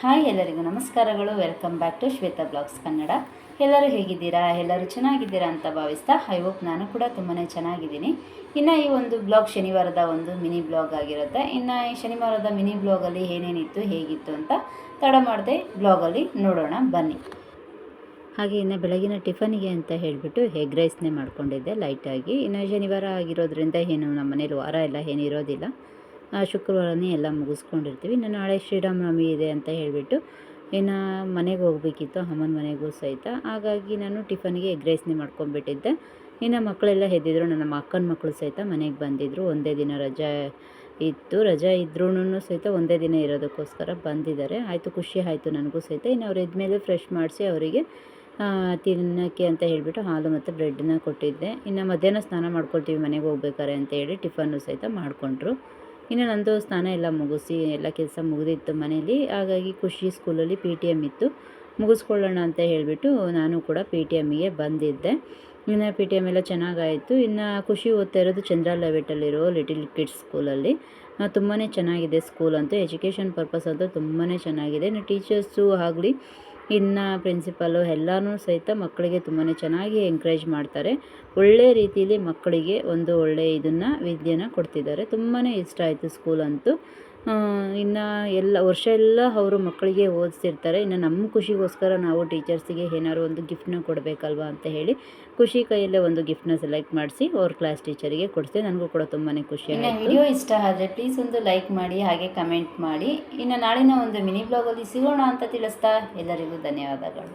Hi ಎಲ್ಲರಿಗೂ ನಮಸ್ಕಾರಗಳು. Welcome back to Shweta blogs Kannada. ಎಲ್ಲರೂ ಹೇಗಿದ್ದೀರಾ? ಎಲ್ಲರೂ ಚೆನ್ನಾಗಿದ್ದೀರಾ ಅಂತ ಭಾವಿಸ್ತಾ ಐ ಹೋಪ್ ನಾನು ಕೂಡ ತುಂಬಾ ಚೆನ್ನಾಗಿದ್ದೀನಿ. ಇನ್ನು ಈ ಒಂದು ಬ್ಲಾಗ್ ಶನಿವಾರದ ಒಂದು ಮಿನಿ ಬ್ಲಾಗ್ ಆಗಿರುತ್ತೆ. ಇನ್ನು ಈ ಶನಿವಾರದ ಮಿನಿ ಬ್ಲಾಗಲ್ಲಿ ಏನೇನಿತ್ತು ಹೇಗಿತ್ತು ಅಂತ ತಡ ಮಾಡದೆ ಬ್ಲಾಗಲ್ಲಿ ನೋಡೋಣ ಬನ್ನಿ. ಹಾಗೆ ಇನ್ನು ಬೆಳಗಿನ ಟಿಫನಿಗೆ ಅಂತ ಹೇಳಿಬಿಟ್ಟು ಎಗ್ ರೈಸ್ನೇ ಮಾಡ್ಕೊಂಡಿದ್ದೆ. ಲೈಟಾಗಿ ಇನ್ನು ಶನಿವಾರ ಆಗಿರೋದ್ರಿಂದ ಏನು ನಮ್ಮ ಮನೇಲಿ ವಾರ ಎಲ್ಲ ಏನು ಇರೋದಿಲ್ಲ ಆ, ಶುಕ್ರವಾರನೇ ಎಲ್ಲ ಮುಗಿಸ್ಕೊಂಡಿರ್ತೀವಿ. ಇನ್ನು ನಾಳೆ ಶ್ರೀರಾಮನವಮಿ ಇದೆ ಅಂತ ಹೇಳಿಬಿಟ್ಟು ಇನ್ನು ಮನೆಗೆ ಹೋಗಬೇಕಿತ್ತು, ಅಮ್ಮನ ಮನೆಗೂ ಸಹಿತ. ಹಾಗಾಗಿ ನಾನು ಟಿಫನ್ಗೆ ಎಗ್ ರೈಸ್ನೇ ಮಾಡ್ಕೊಂಬಿಟ್ಟಿದ್ದೆ ಇನ್ನು ಮಕ್ಕಳೆಲ್ಲ ಎದ್ದಿದ್ರು ನನ್ನ ಅಕ್ಕನ ಮಕ್ಕಳು ಸಹಿತ ಮನೆಗೆ ಬಂದಿದ್ದರು ಒಂದೇ ದಿನ ರಜಾ ಇತ್ತು. ರಜೆ ಇದ್ರೂ ಸಹಿತ ಒಂದೇ ದಿನ ಇರೋದಕ್ಕೋಸ್ಕರ ಬಂದಿದ್ದಾರೆ. ಆಯಿತು, ಖುಷಿ ಆಯಿತು ನನಗೂ ಸಹಿತ. ಇನ್ನು ಅವ್ರು ಎದ್ಮೇಲೆ ಫ್ರೆಶ್ ಮಾಡಿಸಿ ಅವರಿಗೆ ತಿನ್ನೋಕ್ಕೆ ಅಂತ ಹೇಳಿಬಿಟ್ಟು ಹಾಲು ಮತ್ತು ಬ್ರೆಡ್ನ ಕೊಟ್ಟಿದ್ದೆ. ಇನ್ನು ಮಧ್ಯಾಹ್ನ ಸ್ನಾನ ಮಾಡ್ಕೊಳ್ತೀವಿ ಮನೆಗೆ ಹೋಗ್ಬೇಕಾರೆ ಅಂತ ಹೇಳಿ ಟಿಫನ್ನು ಸಹಿತ ಮಾಡಿಕೊಂಡ್ರು. ಇನ್ನು ನಂದು ಸ್ನಾನ ಎಲ್ಲ ಮುಗಿಸಿ, ಎಲ್ಲ ಕೆಲಸ ಮುಗಿದಿತ್ತು ಮನೇಲಿ ಹಾಗಾಗಿ ಖುಷಿ ಸ್ಕೂಲಲ್ಲಿ ಪಿ ಟಿ ಎಂ ಇತ್ತು. ಮುಗಿಸ್ಕೊಳ್ಳೋಣ ಅಂತ ಹೇಳಿಬಿಟ್ಟು ನಾನು ಕೂಡ ಪಿ ಟಿ ಎಮ್ಗೆ ಬಂದಿದ್ದೆ. ಇನ್ನು ಪಿ ಟಿ ಎಂ ಎಲ್ಲ ಚೆನ್ನಾಗಾಯಿತು. ಇನ್ನು ಖುಷಿ ಓದ್ತಾ ಇರೋದು ಚಂದ್ರ ಲೆವೆಟಲ್ಲಿರೋ ಲಿಟಿಲ್ ಕಿಡ್ಸ್ ಸ್ಕೂಲಲ್ಲಿ ತುಂಬಾ ಚೆನ್ನಾಗಿದೆ ಸ್ಕೂಲ್ ಅಂತೂ. ಎಜುಕೇಷನ್ ಪರ್ಪಸ್ ಅಂತೂ ತುಂಬಾ ಚೆನ್ನಾಗಿದೆ. ಇನ್ನು ಟೀಚರ್ಸು ಆಗಲಿ ಇನ್ನು ಪ್ರಿನ್ಸಿಪಲ್ಲು ಎಲ್ಲನೂ ಸಹಿತ ಮಕ್ಕಳಿಗೆ ತುಂಬಾ ಚೆನ್ನಾಗಿ ಎಂಕರೇಜ್ ಮಾಡ್ತಾರೆ. ಒಳ್ಳೆ ರೀತಿಯಲ್ಲಿ ಮಕ್ಕಳಿಗೆ ಒಂದು ಒಳ್ಳೆಯ ಇದನ್ನು ವಿದ್ಯೆನ ಕೊಡ್ತಿದ್ದಾರೆ. ತುಂಬಾ ಇಷ್ಟ ಆಯಿತು ಸ್ಕೂಲ್ ಅಂತೂ. ಇನ್ನು ಎಲ್ಲ ವರ್ಷ ಎಲ್ಲ ಅವರು ಮಕ್ಕಳಿಗೆ ಓದಿಸಿರ್ತಾರೆ. ಇನ್ನು ನಮ್ಮ ಖುಷಿಗೋಸ್ಕರ ನಾವು ಟೀಚರ್ಸಿಗೆ ಏನಾದ್ರು ಒಂದು ಗಿಫ್ಟ್ನ ಕೊಡಬೇಕಲ್ವಾ ಅಂತ ಹೇಳಿ ಖುಷಿ ಕೈಯಲ್ಲೇ ಒಂದು ಗಿಫ್ಟ್ನ ಸೆಲೆಕ್ಟ್ ಮಾಡಿಸಿ ಅವ್ರ ಕ್ಲಾಸ್ ಟೀಚರಿಗೆ ಕೊಡಿಸಿದೆ ನನಗೂ ಕೂಡ ತುಂಬಾ ಖುಷಿ ಇನ್ನು ವಿಡಿಯೋ ಇಷ್ಟ ಆದರೆ ಪ್ಲೀಸ್ ಒಂದು ಲೈಕ್ ಮಾಡಿ ಹಾಗೆ ಕಮೆಂಟ್ ಮಾಡಿ. ಇನ್ನು ನಾಳಿನ ಒಂದು ಮಿನಿ ಬ್ಲಾಗಲ್ಲಿ ಸಿಗೋಣ ಅಂತ ತಿಳಿಸ್ತಾ ಎಲ್ಲರಿಗೂ ಧನ್ಯವಾದಗಳು.